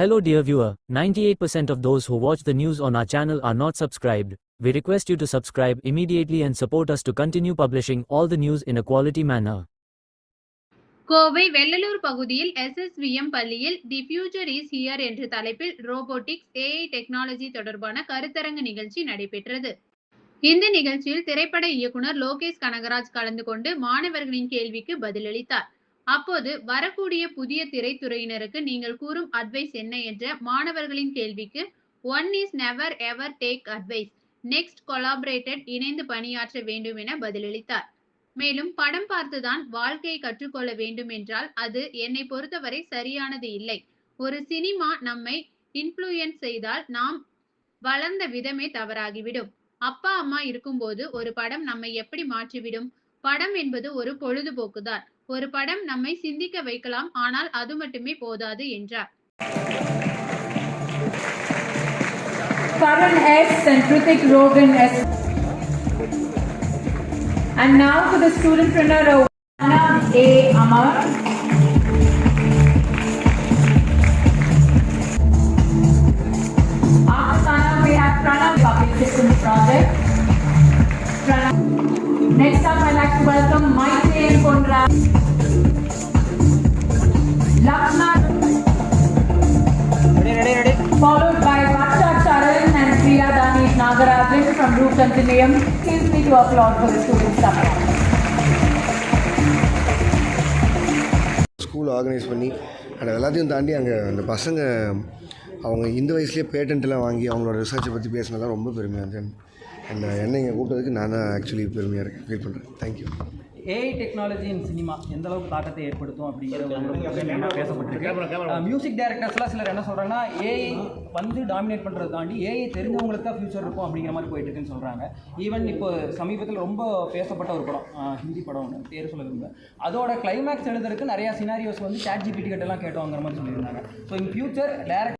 Hello dear viewer, 98% of those who watch the news on our channel are not subscribed. We request you to subscribe immediately and support us to continue publishing all the news in a quality manner. Kovai Vellalur பகுதியில் SSVM பள்ளியில் the future is here என்ற தலைப்பில் robotics AI technology தொடர்பான கருத்தரங்கு நிகழ்ச்சி நடைபெற்றது இந்த நிகழ்ச்சியில் திரைப்பட இயக்குனர் லோகேஷ் கனகராஜ் கலந்து கொண்டு மாணவர்களின் கேள்விக்கு பதிலளித்தார் அப்போது வரக்கூடிய புதிய திரைத்துறையினருக்கு நீங்கள் கூறும் அட்வைஸ் என்ன என்ற மாணவர்களின் கேள்விக்கு one is never ever take advice next collaborated இணைந்து பணியாற்ற வேண்டும் என பதிலளித்தார். மேலும் படம் பார்த்துதான் வாழ்க்கையை கற்றுக்கொள்ள வேண்டும் என்றால் அது என்னை பொறுத்தவரை சரியானது இல்லை. ஒரு சினிமா நம்மை இன்ஃப்ளூயன்ஸ் செய்தால் நாம் வளர்ந்த விதமே தவறாகிவிடும். அப்பா அம்மா இருக்கும்போது ஒரு படம் நம்மை எப்படி மாற்றிவிடும்? படம் என்பது ஒரு பொழுதுபோக்குதான். ஒரு படம் நம்மை சிந்திக்க வைக்கலாம் ஆனால் அது மட்டுமே போதாது என்றார் Karan S. and Prithik Rogan S. And now for the student printer, Anna A. Amar. After Pranav, we have Pranav Public System Project. Pranav. Next up, I'd like to welcome Mike. And Konrad. Lakshman followed by Vatsha Charan and Priya Danish Nagarajan from Root Continuum. Please me to applaud for the students' support. School organise பண்ணி and எல்லாத்தையும் தாண்டி அங்கே அந்த பசங்க அவங்க இந்த வயசுலேயே பேட்டன்ட்லாம் வாங்கி அவங்களோட ரிசர்ச்சை பற்றி பேசினதெல்லாம் ரொம்ப பெருமையாக இருந்துச்சு அண்ட் என்னை இங்கே கூப்பிட்டதுக்கு நான் தான் ஆக்சுவலி பெருமையாக இருக்கேன். ஃபீல் பண்ணுறேன் thank you AI technology in cinema எந்த அளவுக்கு தாக்கத்தை ஏற்படுத்தும் அப்படிங்கிற ஒரு விஷயம் பேசப்பட்டிருக்கு. மியூசிக் டைரக்டர்ஸ்லாம் சிலர் என்ன சொல்கிறாங்கன்னா ஏஐ வந்து டாமினேட் பண்ணுறது தாண்டி ஏஐ தெரிஞ்சவங்களுக்கு தான் ஃபியூச்சர் இருக்கும் அப்படிங்கிற மாதிரி போயிட்டு இருக்குன்னு சொல்கிறாங்க ஈவன் இப்போ சமீபத்தில் ரொம்ப பேசப்பட்ட ஒரு படம் ஹிந்தி படம் ஒன்று பேர் சொல்ல விரும்பல. அதோட கிளைமேக்ஸ் எழுதுறதுக்கு நிறையா சினாரியோஸ் வந்து சாட் ஜிபிடி கிட்டலாம் கேட்டோங்கிற மாதிரி சொல்லியிருந்தாங்க. So in future direct